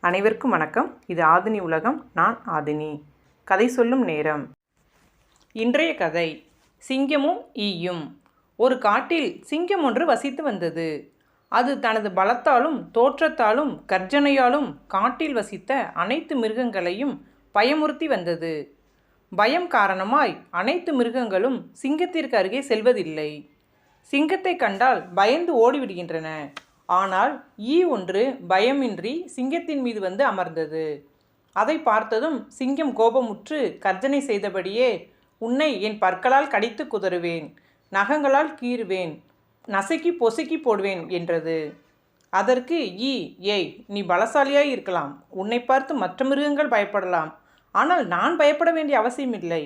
அனைவருக்கும் வணக்கம். இது ஆதினி உலகம் நான் ஆதினி. கதை சொல்லும் நேரம். இன்றைய கதை சிங்கமும் ஈயும். ஒரு காட்டில் சிங்கம் ஒன்று வசித்து வந்தது. அது தனது பலத்தாலும் தோற்றத்தாலும் கர்ஜனையாலும் காட்டில் வசித்த அனைத்து மிருகங்களையும் பயமுறுத்தி வந்தது. பயம் காரணமாய் அனைத்து மிருகங்களும் சிங்கத்திற்கு அருகே செல்வதில்லை. சிங்கத்தை கண்டால் பயந்து ஓடிவிடுகின்றன. ஆனால் ஈ ஒன்று பயமின்றி சிங்கத்தின் மீது வந்து அமர்ந்தது. அதை பார்த்ததும் சிங்கம் கோபமுற்று கர்ஜனை செய்தபடியே உன்னை என் பற்களால் கடித்து குதறுவேன் நகங்களால் கீறுவேன் நசுக்கி பொசுக்கி போடுவேன் என்றது. அதற்கு ஈ ஏய் நீ பலசாலியாய் இருக்கலாம் உன்னை பார்த்து மற்ற மிருகங்கள் பயப்படலாம் ஆனால் நான் பயப்பட வேண்டிய அவசியமில்லை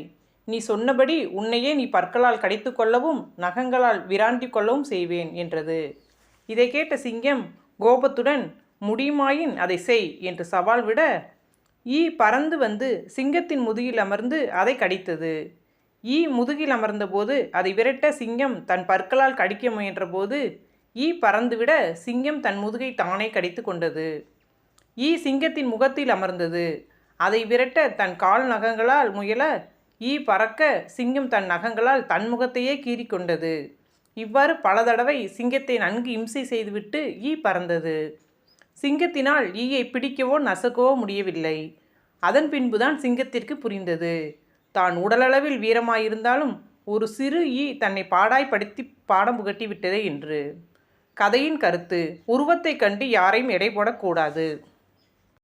நீ சொன்னபடி உன்னையே நீ பற்களால் கடித்து கொள்ளவும் நகங்களால் விராண்டி கொள்ளவும் செய்வேன் என்றது. இதை கேட்ட சிங்கம் கோபத்துடன் முடியுமாயின் அதை செய் என்று சவால் விட ஈ பறந்து வந்து சிங்கத்தின் முதுகில் அமர்ந்து அதை கடித்தது. ஈ முதுகில் அமர்ந்தபோது அதை விரட்ட சிங்கம் தன் பற்களால் கடிக்க முயன்றபோது ஈ பறந்துவிட சிங்கம் தன் முதுகை தானே கடித்து கொண்டது. ஈ சிங்கத்தின் முகத்தில் அமர்ந்தது. அதை விரட்ட தன் கால் நகங்களால் முயல ஈ பறக்க சிங்கம் தன் நகங்களால் தன் முகத்தையே கீறிக்கொண்டது இவ்வாறு பல தடவை சிங்கத்தை நன்கு இம்சை செய்துவிட்டு ஈ பறந்தது. சிங்கத்தினால் ஈயை பிடிக்கவோ நசுக்கவோ முடியவில்லை. அதன் பின்புதான் சிங்கத்திற்கு புரிந்தது. தான் உடலளவில் வீரமாயிருந்தாலும் ஒரு சிறு ஈ தன்னை பாடாய்ப்படுத்தி பாடம் புகட்டி விட்டதே என்று. கதையின் கருத்து உருவத்தை கண்டு யாரையும் எடை போடக்கூடாது.